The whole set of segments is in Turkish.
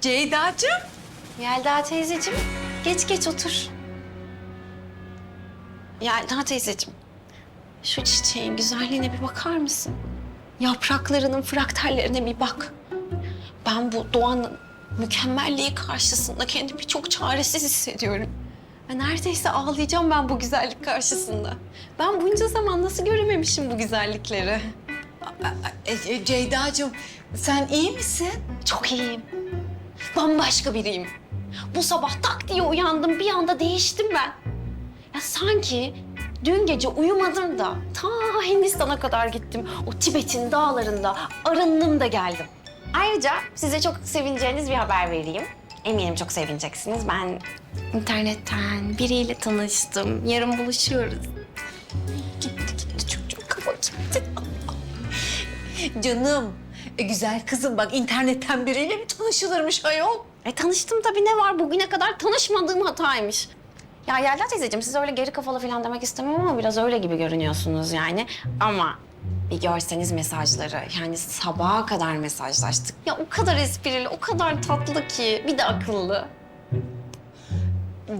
Ceyda'cığım. Yelda teyzeciğim, geç geç otur. Yelda teyzeciğim, şu çiçeğin güzelliğine bir bakar mısın? Yapraklarının fraktallerine bir bak. Ben bu doğanın mükemmelliği karşısında kendimi çok çaresiz hissediyorum. Ve neredeyse ağlayacağım ben bu güzellik karşısında. Ben bunca zaman nasıl görememişim bu güzellikleri? E, Ceyda'cığım sen iyi misin? Çok iyiyim. Bambaşka biriyim. Bu sabah tak diye uyandım, bir anda değiştim ben. Ya sanki dün gece uyumadım da ta Hindistan'a kadar gittim. O Tibet'in dağlarında arındım da geldim. Ayrıca size çok sevineceğiniz bir haber vereyim. Eminim çok sevineceksiniz. Ben internetten biriyle tanıştım. Yarın buluşuyoruz. Gitti gitti çok kafa gitti. Canım. E, güzel kızım bak internetten biriyle mi tanışılırmış ayol? E tanıştım tabii ne var bugüne kadar tanışmadığım hataymış. Ya Yelda teyzeciğim siz öyle geri kafalı falan demek istemem ama biraz öyle gibi görünüyorsunuz yani. Ama bir görseniz mesajları yani sabaha kadar mesajlaştık. Ya o kadar esprili, o kadar tatlı ki bir de akıllı.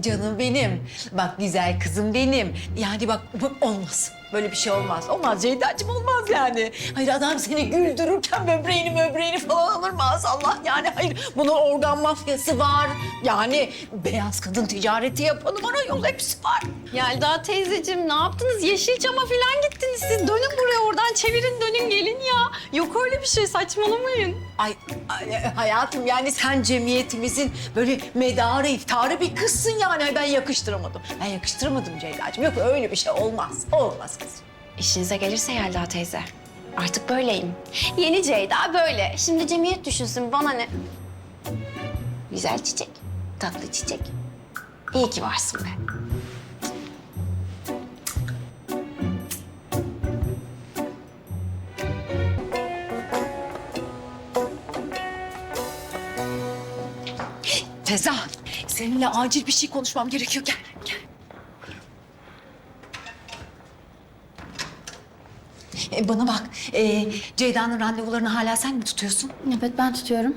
Canım benim. Bak güzel kızım benim. Yani bak bu olmaz. Böyle bir şey olmaz. Olmaz Ceyda'cığım olmaz yani. Hayır adam seni güldürürken böbreğini möbreğini falan alır maazallah. Yani hayır bunun organ mafyası var. Yani beyaz kadın ticareti yapanı var ayol hepsi var. Yelda teyzeciğim ne yaptınız? Yeşilçam'a falan gittiniz siz. Dönün buraya oradan çevirin dönün gelin ya. Yok öyle bir şey saçmalamayın. Ay, ay, hayatım yani sen cemiyetimizin böyle medarı, iftarı bir kızsın yani. Ben yakıştıramadım. Ben yakıştıramadım Ceyda'cığım. Yok öyle bir şey olmaz. Olmaz. İşinize gelirse Yelda teyze. Artık böyleyim. Yeni Ceyda böyle. Şimdi cemiyet düşünsün bana ne? Güzel çiçek, tatlı çiçek. İyi ki varsın be. Feza, seninle acil bir şey konuşmam gerekiyor. Gel, gel. E, bana bak, e, Ceyda'nın randevularını hala sen mi tutuyorsun? Evet ben tutuyorum.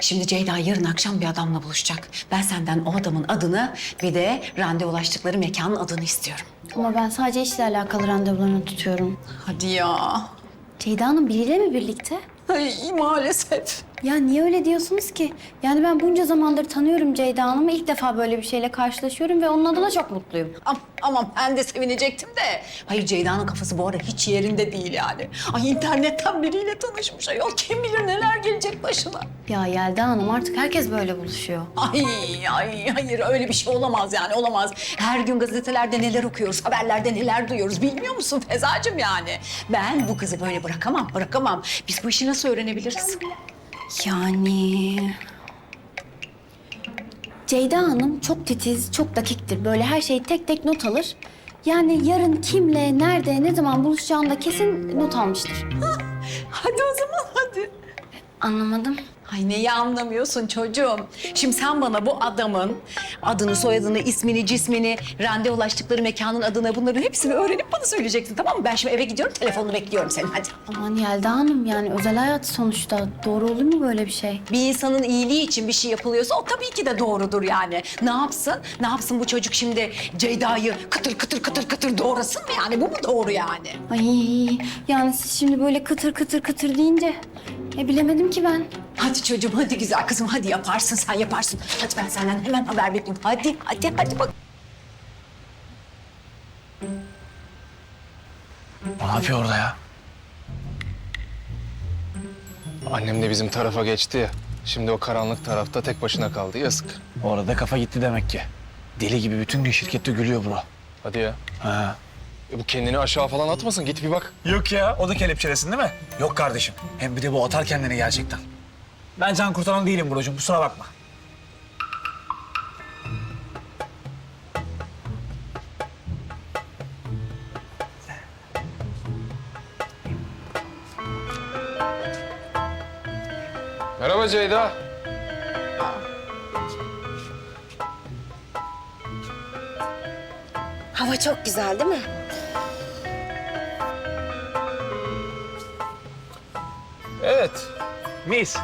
Şimdi Ceyda yarın akşam bir adamla buluşacak. Ben senden o adamın adını bir de randevulaştıkları mekanın adını istiyorum. Ama ben sadece işle alakalı randevularını tutuyorum. Hadi ya. Ceyda Hanım biriyle mi birlikte? Ay maalesef. Ya niye öyle diyorsunuz ki? Yani ben bunca zamandır tanıyorum Ceyda Hanım'ı. ilk defa böyle bir şeyle karşılaşıyorum ve onun adına çok mutluyum. Am aman ben de sevinecektim de. Hayır Ceyda'nın kafası bu ara hiç yerinde değil yani. Ay internetten biriyle tanışmış ayol. Kim bilir neler gelecek başına. Ya Yelda Hanım artık herkes böyle buluşuyor. Ay ay hayır öyle bir şey olamaz yani olamaz. Her gün gazetelerde neler okuyoruz, haberlerde neler duyuyoruz bilmiyor musun Fezacığım yani? Ben bu kızı böyle bırakamam, bırakamam. Biz bu işi nasıl öğrenebiliriz? Yani... Ceyda Hanım çok titiz, çok dakiktir. Böyle her şeyi tek tek not alır. Yani yarın kimle, nerede, ne zaman buluşacağını da kesin not almıştır. Hadi o zaman hadi. Anlamadım. Ay neyi anlamıyorsun çocuğum? Şimdi sen bana bu adamın adını, soyadını, ismini, cismini, randevulaştıkları mekanın adını bunların hepsini öğrenip bana söyleyeceksin tamam mı? Ben şimdi eve gidiyorum, telefonunu bekliyorum senin hadi. Aman Yelda Hanım yani özel hayat sonuçta. Doğru olur mu böyle bir şey? Bir insanın iyiliği için bir şey yapılıyorsa o tabii ki de doğrudur yani. Ne yapsın? Ne yapsın bu çocuk şimdi Ceyda'yı kıtır kıtır kıtır kıtır doğrasın mı yani? Bu mu doğru yani? Ay yani siz şimdi böyle kıtır kıtır kıtır deyince e bilemedim ki ben. Hadi çocuğum hadi güzel kızım hadi yaparsın sen yaparsın. Hadi ben senden hemen haber bekliyorum. Hadi hadi hadi bak. Ne yapıyor orada ya? Annem de bizim tarafa geçti ya. Şimdi o karanlık tarafta tek başına kaldı. Yazık. Orada kafa gitti demek ki. Deli gibi bütün gün şirkette gülüyor bro. Hadi ya. Ha. E bu kendini aşağı falan atmasın. Git bir bak. Yok ya o da kelepçelesin değil mi? Yok kardeşim. Hem bir de bu atar kendini gerçekten. Ben can kurtaran değilim brocum kusura bakma. Merhaba Ceyda. Hava çok güzel değil mi? Evet. Mis.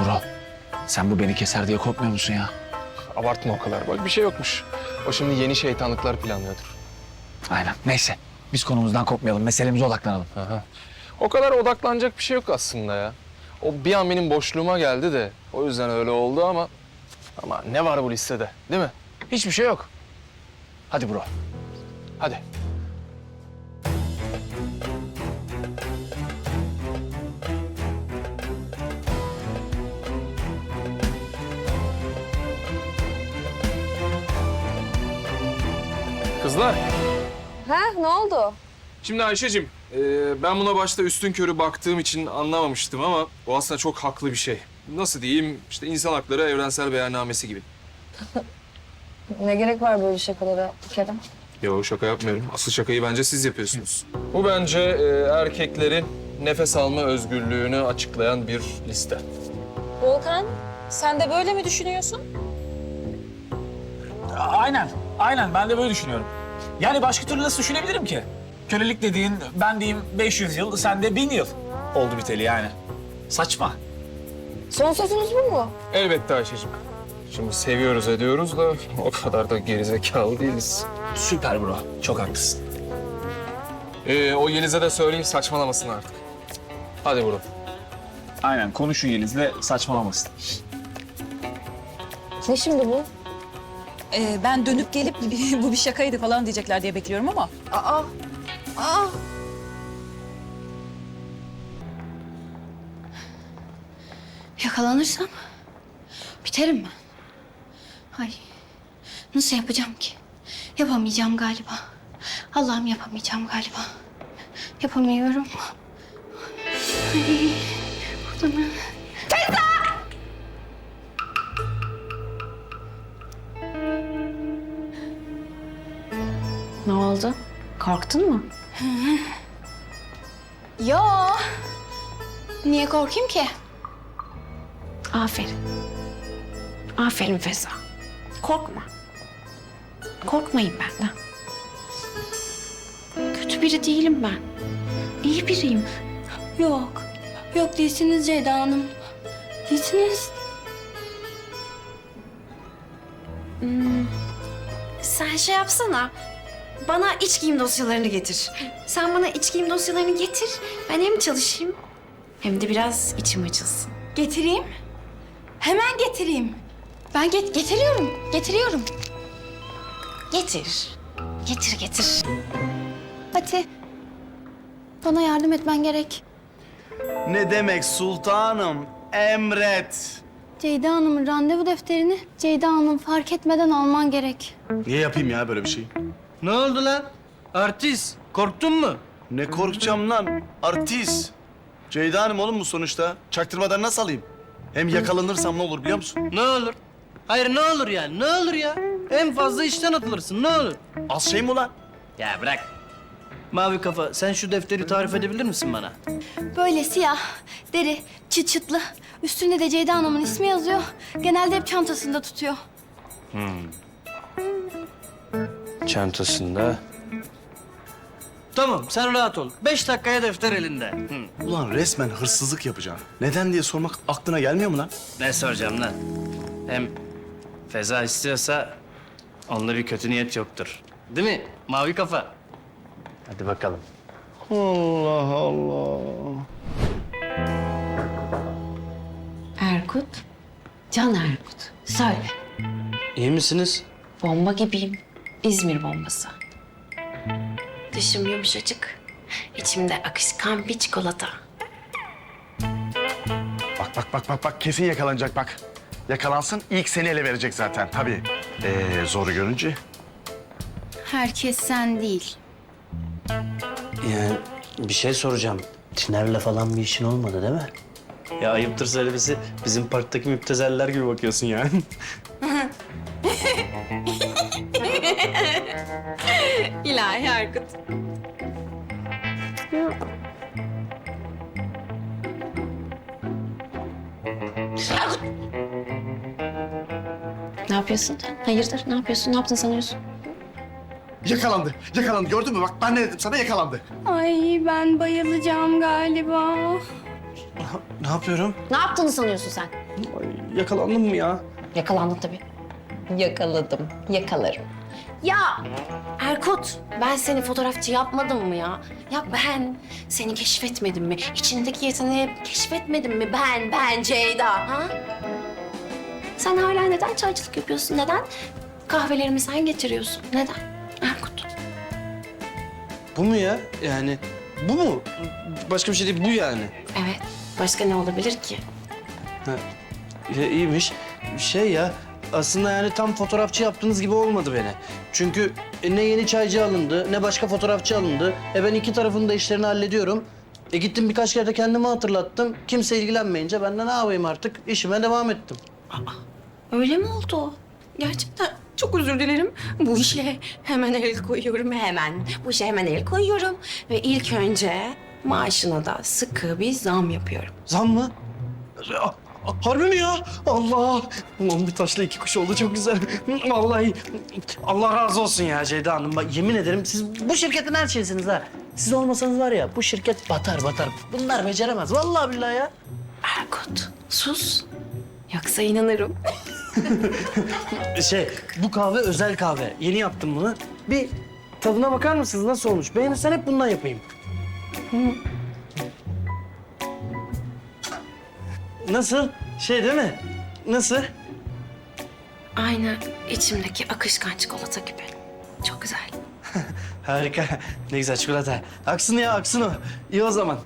Vural, sen bu beni keser diye korkmuyor musun ya? Abartma o kadar bak. Bir şey yokmuş. O şimdi yeni şeytanlıklar planlıyordur. Aynen. Neyse. Biz konumuzdan kopmayalım. Meselemize odaklanalım. Aha. O kadar odaklanacak bir şey yok aslında ya. O bir an benim boşluğuma geldi de o yüzden öyle oldu ama ama ne var bu listede değil mi? Hiçbir şey yok. Hadi bro. Hadi. Kızlar. Ha ne oldu? Şimdi Ayşe'cim, e, ben buna başta üstün körü baktığım için anlamamıştım ama o aslında çok haklı bir şey. Nasıl diyeyim, işte insan hakları evrensel beyannamesi gibi. Ne gerek var böyle şakalara Kerem? Yo şaka yapmıyorum. Asıl şakayı bence siz yapıyorsunuz. Bu bence e, erkeklerin nefes alma özgürlüğünü açıklayan bir liste. Volkan sen de böyle mi düşünüyorsun? Aynen. Aynen. Ben de böyle düşünüyorum. Yani başka türlü nasıl düşünebilirim ki? Kölelik dediğin ben diyeyim 500 yıl, sen de 1000 yıl oldu biteli yani. Saçma. Son sözünüz bu mu? Elbette Ayşe'cim. Şimdi seviyoruz ediyoruz da o kadar da gerizekalı değiliz. Süper bro. Çok haklısın. E, o Yeliz'e de söyleyeyim saçmalamasın artık. Hadi burada. Aynen. Konuşun Yeliz'le saçmalamasın. Ne şimdi bu? Ee, ben dönüp gelip bu bir şakaydı falan diyecekler diye bekliyorum ama. Aa, aa. Yakalanırsam biterim ben. Ay, nasıl yapacağım ki? Yapamayacağım galiba. Allah'ım yapamayacağım galiba. Yapamıyorum. Ay, burada mı? Ne oldu? Korktun mu? Yo. Niye korkayım ki? Aferin. Aferin Feza. Korkma. Korkmayın benden. Kötü biri değilim ben. İyi biriyim. Yok. Yok değilsiniz Ceyda Hanım. Değilsiniz. Sen şey yapsana. Bana iç giyim dosyalarını getir. Sen bana iç giyim dosyalarını getir. Ben hem çalışayım hem de biraz içim açılsın. Getireyim. Hemen getireyim. Ben get getiriyorum. Getiriyorum. Getir. Getir getir. Hadi. Bana yardım etmen gerek. Ne demek sultanım? Emret. Ceyda Hanım'ın randevu defterini Ceyda Hanım fark etmeden alman gerek. Niye yapayım ya böyle bir şey? Ne oldu lan? Artist. Korktun mu? Ne korkacağım lan? Artist. Ceyda Hanım oğlum bu sonuçta. Çaktırmadan nasıl alayım? Hem yakalanırsam ne olur biliyor musun? Ne olur? Hayır ne olur yani? Ne olur ya? En fazla işten atılırsın. Ne olur? Az şey mi ulan? Ya bırak. Mavi kafa sen şu defteri tarif edebilir misin bana? Böyle siyah, deri, çıt çıtlı. Üstünde de Ceyda Hanım'ın ismi yazıyor. Genelde hep çantasında tutuyor. Çantasında. Tamam sen rahat ol. Beş dakikaya defter elinde. Hı. Ulan resmen hırsızlık yapacağım. Neden diye sormak aklına gelmiyor mu lan? Ne soracağım lan? Hem Feza istiyorsa onda bir kötü niyet yoktur. Değil mi? Mavi kafa. Hadi bakalım. Allah Allah. Erkut. Can Erkut. Söyle. İyi misiniz? Bomba gibiyim. İzmir bombası. Dışım yumuşacık. içimde akışkan bir çikolata. Bak bak bak bak bak kesin yakalanacak bak. Yakalansın ilk seni ele verecek zaten tabii. Ee, zoru görünce. Herkes sen değil. Yani bir şey soracağım. Tiner'le falan bir işin olmadı değil mi? Ya ayıptır söylemesi bizim parktaki müptezeller gibi bakıyorsun yani. İlahi Erkut. Yapıyorsun? Hayırdır? Ne yapıyorsun? Ne yaptın sanıyorsun? Yakalandı, yakalandı. Gördün mü? Bak ben ne dedim sana yakalandı. Ay ben bayılacağım galiba. Ne yapıyorum? Ne yaptığını sanıyorsun sen? Ay Yakalandın mı ya? Yakalandın tabii. Yakaladım, yakalarım. Ya Erkut, ben seni fotoğrafçı yapmadım mı ya? Ya ben seni keşfetmedim mi? İçindeki yeteneği keşfetmedim mi? Ben, ben Ceyda. Ha? Sen hala neden çaycılık yapıyorsun? Neden kahvelerimi sen getiriyorsun? Neden? Erkut. Bu mu ya? Yani bu mu? Başka bir şey değil bu yani. Evet. Başka ne olabilir ki? Ya, iyiymiş. Şey ya aslında yani tam fotoğrafçı yaptığınız gibi olmadı beni. Çünkü e, ne yeni çaycı alındı ne başka fotoğrafçı alındı. E ben iki tarafın da işlerini hallediyorum. E gittim birkaç kere de kendimi hatırlattım. Kimse ilgilenmeyince ben de ne yapayım artık işime devam ettim. Öyle mi oldu? Gerçekten çok özür dilerim. Bu işe hemen el koyuyorum hemen. Bu işe hemen el koyuyorum. Ve ilk önce maaşına da sıkı bir zam yapıyorum. Zam mı? Harbi mi ya? Allah! Ulan bir taşla iki kuş oldu çok güzel. Vallahi Allah razı olsun ya Ceyda Hanım. Bak yemin ederim siz bu şirketin her şeysiniz ha. Siz olmasanız var ya bu şirket batar batar. Bunlar beceremez. Vallahi billahi ya. Erkut sus. Yoksa inanırım. Şey bu kahve özel kahve. Yeni yaptım bunu. Bir tadına bakar mısınız? Nasıl olmuş? Beğenirsen hep bundan yapayım. Nasıl? Şey değil mi? Nasıl? Aynı içimdeki akışkan çikolata gibi. Çok güzel. Harika. Ne güzel çikolata. Aksın ya aksın o. İyi o zaman.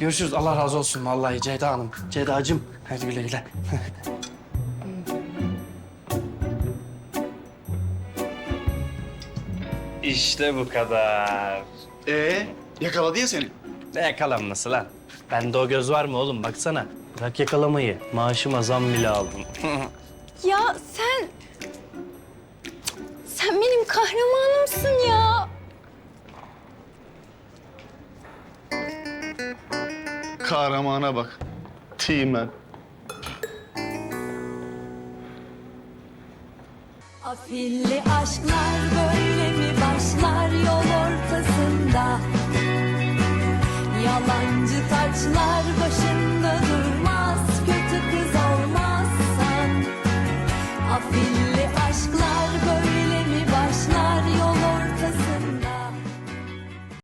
Görüşürüz. Allah razı olsun vallahi Ceyda Hanım. Ceyda'cığım. Hadi güle güle. İşte bu kadar. Ee, yakaladı ya seni. Ne yakalanması lan? Bende o göz var mı oğlum? Baksana. Bırak yakalamayı. Maaşıma zam bile aldım. Ya sen... Sen benim kahramanımsın ya. Kahramana bak. Teğmen. Afilli aşklar böyle mi başlar yol ortasında? Yalancı taçlar